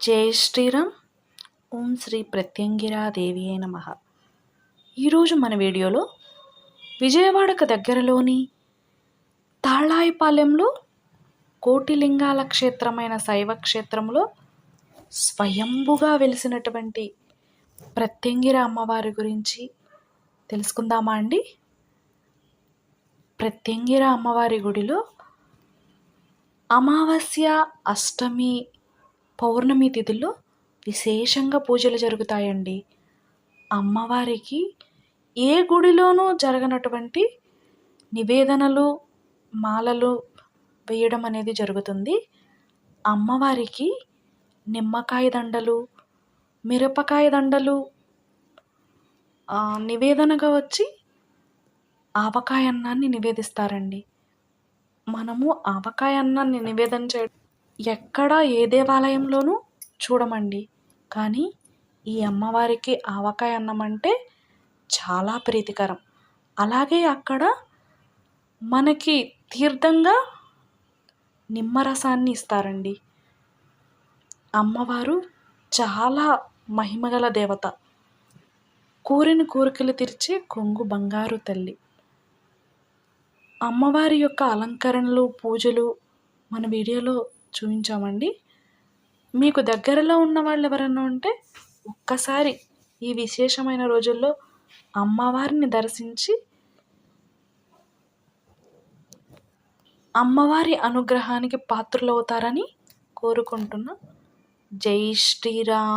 జై శ్రీరామ్. ఓం శ్రీ ప్రత్యంగిరాదేవి అయిన మహ ఈరోజు మన వీడియోలో విజయవాడకు దగ్గరలోని తాళాయిపాలెంలో కోటిలింగాల క్షేత్రమైన శైవ క్షేత్రంలో స్వయంభుగా వెలిసినటువంటి ప్రత్యంగిర అమ్మవారి గురించి తెలుసుకుందామా అండి? ప్రత్యంగిర అమ్మవారి గుడిలో అమావాస్య అష్టమి పౌర్ణమి తిథుల్లో విశేషంగా పూజలు జరుగుతాయండి. అమ్మవారికి ఏ గుడిలోనూ జరగనటువంటి నివేదనలు మాలలు వేయడం అనేది జరుగుతుంది. అమ్మవారికి నిమ్మకాయ దండలు మిరపకాయ దండలు నివేదనగా వచ్చి ఆవకాయ అన్నాన్ని నివేదిస్తారండి. మనము ఆవకాయ అన్నాన్ని నివేదన చేయడం ఎక్కడ ఏ దేవాలయంలోనూ చూడమండి. కానీ ఈ అమ్మవారికి ఆవకాయ అన్నం అంటే చాలా ప్రీతికరం. అలాగే అక్కడ మనకి తీర్థంగా నిమ్మరసాన్ని ఇస్తారండి. అమ్మవారు చాలా మహిమగల దేవత. కోరిన కోరికలు తీర్చే కొంగు బంగారు తల్లి. అమ్మవారి యొక్క అలంకరణలు పూజలు మన వీడియోలో చూపించామండి. మీకు దగ్గరలో ఉన్న వాళ్ళు ఎవరన్నా ఉంటే ఒక్కసారి ఈ విశేషమైన రోజుల్లో అమ్మవారిని దర్శించి అమ్మవారి అనుగ్రహానికి పాత్రలవుతారని కోరుకుంటున్నా. జై శ్రీరామ్.